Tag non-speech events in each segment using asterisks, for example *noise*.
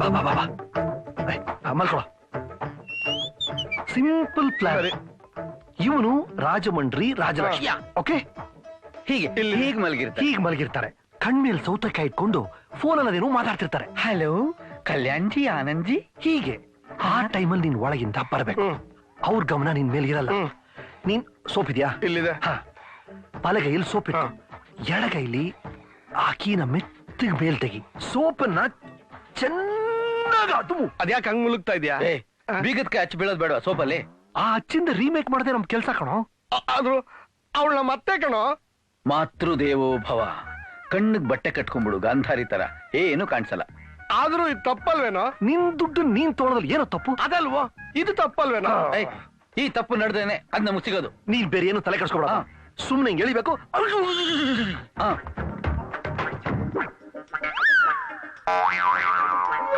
ಬಾ ಬಾ ಬಾ ಬಾ. ಮಲ್ಕೊಳ ಸಿಂಪಲ್ ಪ್ಲಾನ್ ಇವನು ರಾಜಮಂಡ್ರಿ ರಾಜಲಕ್ಷ್ಮಿ. ಓಕೆ ಹೀಗೆ ಹೀಗ್ ಮಲಗಿರ್ತಾರೆ. ಹೀಗೆ ಮಲಗಿರ್ತಾರೆ. ಕಣ್ಮೇಲ್ ಸೌತೆಕಾಯಿ ಇಟ್ಕೊಂಡು ಫೋನಲ್ಲಿ ಅಲ್ಲದೇನು ಮಾತಾಡ್ತಿರ್ತಾರೆ. ಹಲೋ ಕಲ್ಯಾಣ್ಜಿ ಆನಂದ್ಜಿ? ಆನಂದ್ ಹೀಗೆ. ಆ ಟೈಮಲ್ಲಿ ನೀನ್ ಒಳಗಿಂದ ಬರಬೇಕು. ಅವ್ರ ಗಮನ ನಿನ್ ಮೇಲೆ ಇರಲ್ಲ. ನೀನ್ ಸೋಪ್ ಇದೆಯಾ ಇಲ್ಲಿದೆ. ಹಾ. ಬಲಗೈಲಿ ಸೋಪ್ ಇಟ್ಟು ಎಡಗೈಲಿ ಆಕಿನ ಮೆತ್ತಿಗೆ ಮೆತ್ತಗೆ ಮೇಲ್ ತೆಗಿ. ಸೋಪನ್ನ ಚೆನ್ನಾಗ ತುಂಬು ಅದ್ಯಾಕೆ ಹಂಗ್ ಮುಳುಗ್ತಾ ಇದ್ಯಾ? ಏ ಬೀಗದ ಹಚ್ಚಿ ಬೀಳೋದ್ ಬೇಡ ಸೋಪಲ್ಲಿ? ಆ ಅಚ್ಚಿಂದ ರೀಮೇಕ್ ಮಾಡದೆ ನಮ್ ಕೆಲ್ಸ ಕಣೋ. ಆದ್ರು ಅವಳನ್ನ ಮತ್ತೆ ಕಣೋ. ಮಾತೃ ದೇವೋ ಭವ. ಕಣ್ಣಿಗ್ ಬಟ್ಟೆ ಕಟ್ಕೊಂಡ್ಬಿಡು ಗಾಂಧಾರಿ ತರ. ಏನು ಕಾಣಿಸಲ್ಲ. ಆದ್ರೂ ಇದು ತಪ್ಪಲ್ವೇನೋ? ನಿನ್ ದುಡ್ಡು ನೀನ್ ತೋಳದಲ್ಲಿ ಏನೋ ತಪ್ಪು? ಅದಲ್ವೋ? ಇದು ತಪ್ಪಲ್ವೇನೋ? ಏಯ್, ಈ ತಪ್ಪು ನಡೆದೇನೆ. ಅದ್ ನಮಗ್ ಸಿಗೋದು ನೀನ್ ಬೇರೆ ಏನು ತಲೆ ಕೆಡ್ಸ್ಕೊಬೇಡ. ಹಾ. ಸುಮ್ನೆ ಹಿಂಗ್ ಎಳಿಬೇಕು. ಹಾ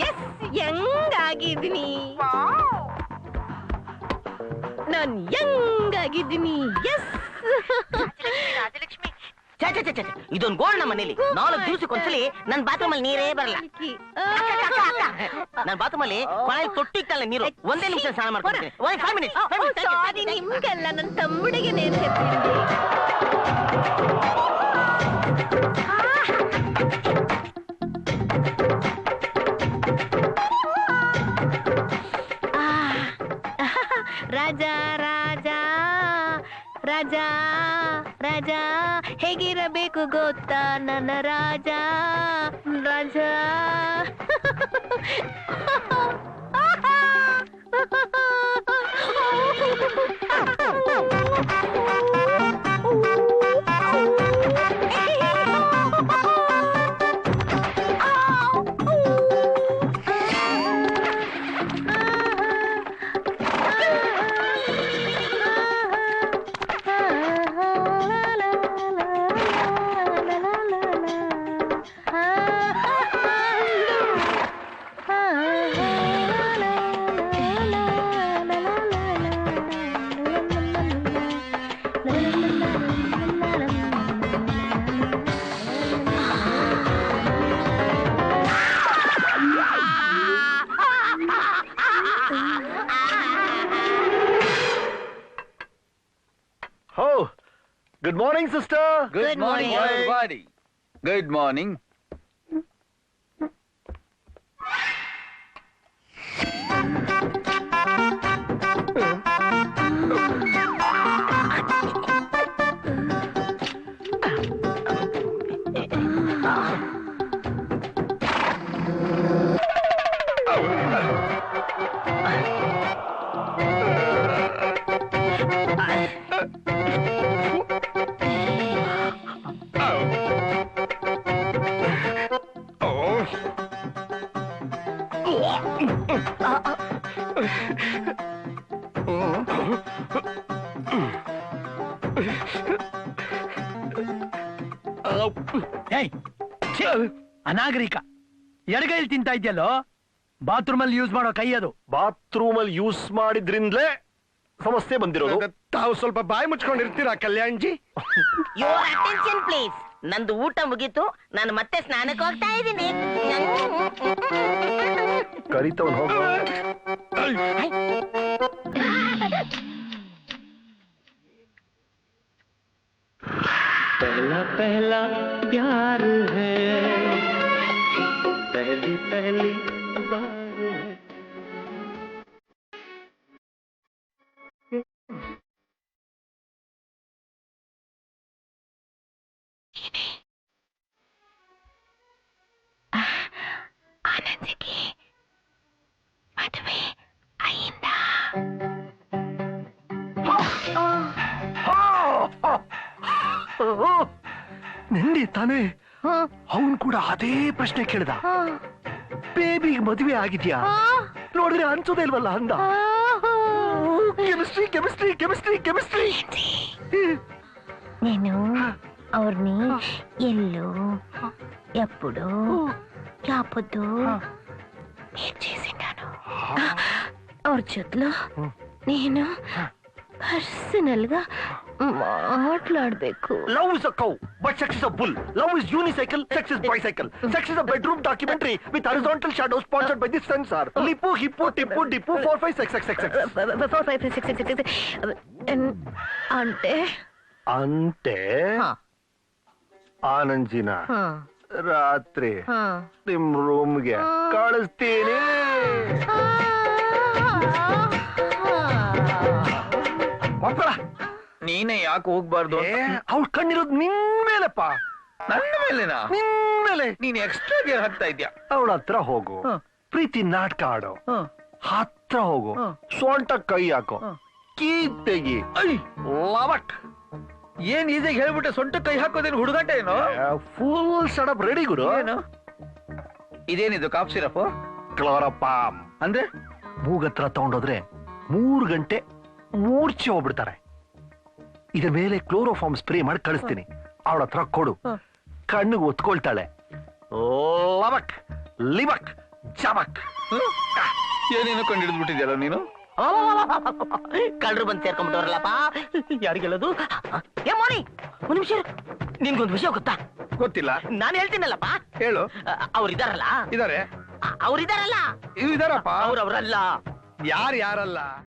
yes, yes, ಹೆಂಗಾಗಿದ್ದೀನಿ ನಾನ್ ಹೆಂಗಾಗಿದ್ದೀನಿ ಎಸ್ ರಾಜಲಕ್ಷ್ಮಿ. ಇದೊಂದು ಗೋಲ್ಡ್ ನಮ್ಮ ಮನೇಲಿ ನಾಲ್ಕು ದಿವಸಕ್ಕೊಂದ್ಸಲಿ ನನ್ ಬಾತ್ರೂಮ್ ಅಲ್ಲಿ ನೀರೇ ಬರಲ್ಲ ನನ್ ಬಾತ್ರೂಮ್ ಅಲ್ಲಿ ಕೊನೆಯಲ್ಲಿ ತೊಟ್ಟಿತ್ತಲ್ಲ ನೀರು ಒಂದೇ ನಿಮಿಷ ಸ್ನಾನ ಮಾಡ್ಕೊಡ್ತೀನಿ ಒಂದ್ ಫೈವ್ ಮಿನಿಟ್ಸ್ ನಿಮ್ಗೆಲ್ಲ ನನ್ನ ತಮ್ಮಡಿಗೆ ನೇರ್ ರಾಜ ರಾಜ ಹೇಗಿರಬೇಕು ಗೊತ್ತಾ ನನ್ನ ರಾಜ? ರಾಜ. *laughs* Good morning, sister. Good, Good morning, morning, everybody. Good morning. ಅನಾಗರಿಕ. ಎಡಗೈಲಿ ತಿಂತಾ ಇದೆಯಲ್ಲೋ? ಬಾತ್ರೂಮ್ ಅಲ್ಲಿ ಯೂಸ್ ಮಾಡೋ ಕೈ ಅದು. ಬಾತ್ರೂಮ್ ಅಲ್ಲಿ ಯೂಸ್ ಮಾಡಿದ್ರಿಂದಲೇ ಸಮಸ್ಯೆ ಬಂದಿರೋದು. ತಾವು ಸ್ವಲ್ಪ ಬಾಯಿ ಮುಚ್ಕೊಂಡಿರ್ತೀರಾ ಕಲ್ಯಾಣ್ಜಿ? ಯುವರ್ ಅಟೆನ್ಷನ್ ಪ್ಲೀಸ್ ನಂದು ಊಟ ಮುಗೀತು. ನಾನು ಮತ್ತೆ ಸ್ನಾನಕ್ಕೆ ಹೋಗ್ತಾ ಇದ್ದೀನಿ. ಕರಿತವನ್ ಹೋಗ. पहला पहला प्यार है। पहली पहली बार है। आनंद की ನಿಂದಿ ತಾನೆ ಅವನ್ ಕೂಡ ಅದೇ ಪ್ರಶ್ನೆ ಕೇಳ್ದ. ಬೇಬಿಗೆ ಮದುವೆ ಆಗಿದ್ಯಾ? ನೋಡಿದ್ರೆ ಅನ್ಸೋದೇ ಇಲ್ವಲ್ಲ ಅಂದ. Chemistry chemistry chemistry chemistry. ನೀನು ಅವ್ರನ್ನಿ ఎల్లు ಎಪ್ಪುಡು ಯಾಪದ್ದು ಅವ್ರ ಜೊತ್ಲು ನೀನು ಪರ್ಸನಲ್ ಗಾ ಮಾತಾಡ್ಬೇಕು love is a cow but sex is a bull love is unicycle sex is bicycle sex is a bedroom documentary with horizontal shadow sponsored by the censor Lipu ಹಿಪ್ಪು ಟಿಪ್ಪು dip four five six six six four five six six six అంటే అంటే ಆನಂಜಿನ ರಾತ್ರಿ ನಿಮ್ ರೂಮ್ಗೆ ಕಳಿಸ್ತೀನಿ ಮಕ್ಕಳ ನೀನೇ ಯಾಕೆ ಹೋಗ್ಬಾರ್ದು ಅವ್ಳ ಕಣ್ಣಿರೋದು ನಿನ್ ಮೇಲೆಪ್ಪ. ನನ್ನ ಮೇಲೆನಾ? ನಿನ್ ಮೇಲೆ. ನೀನ್ ಎಕ್ಸ್ಟ್ರಾ ಗೇರ್ ಹಾಕ್ತಾ ಇದ್ಯಾ? ಅವಳ ಹತ್ರ ಹೋಗು. ಪ್ರೀತಿ ನಾಟಕ ಆಡು. ಹತ್ರ ಹೋಗು. ಸೊಂಟ ಕೈ ಹಾಕು. ಕೀತೆಗಿ ಕೀ ತೆಗಿ. ಐ ಲವಟ್ ಏನ್ ಇದೆ ಹೇಳ್ಬಿಟ್ಟೆ ಸೊಂಟ ಕೈ ಹಾಕೋದೇನು ಹುಡುಗಾಟ ಏನು? ಫುಲ್ ಸಡಪ್ ರೆಡಿ ಗುರು. ಏನು? ಇದೇನಿದು ಕಾಫ್ ಸಿರಪ್? ಕ್ಲೋರಪಾಮ್ ಅಂದ್ರೆ? ಮೂಗತ್ರ ತಗೊಂಡೋದ್ರೆ ಮೂರ್ ಗಂಟೆ ಮೂರ್ಛೆ ಹೋಗ್ಬಿಡ್ತಾರೆ. ಇದ್ರ ಮೇಲೆ ಕ್ಲೋರೋಫಾರ್ಮ್ ಸ್ಪ್ರೇ ಮಾಡಿ ಕಳಿಸ್ತೀನಿ. ಅವಳ ಹತ್ರ ಕೊಡು. ಕಣ್ಣಿಗೆ ಒತ್ಕೊಳ್ತಾಳೆ. ಲವಕ್ ಲಿವಕ್ ಜಮಕ್ ಏನೇನು ಕಂಡು ಹಿಡಿದ್ಬಿಟ್ಟಿದ್ಯಲ್ಲ ನೀನು ಕಳ್ರು ಬಂದು ಸೇರ್ಕೊಂಡ್ಬಿಟ್ಟವ್ರಲ್ಲಪ್ಪ. ಯಾರಿಗೆ ಹೇಳೋದು? ಏ ಮೋನಿ ಒಂದ್ ನಿಮಿಷ. ನಿನ್ಗೊಂದು ವಿಷಯ ಗೊತ್ತಾ? ಗೊತ್ತಿಲ್ಲ. ನಾನು ಹೇಳ್ತೀನಲ್ಲಪ್ಪ. ಹೇಳು. ಅವ್ರಿದಾರಲ್ಲ ಇದಾರೆ. ಅವ್ರಿದಾರಲ್ಲ ಇದಾರಪ್ಪ. ಅವ್ರವ್ರಲ್ಲ ಯಾರು ಯಾರಲ್ಲ?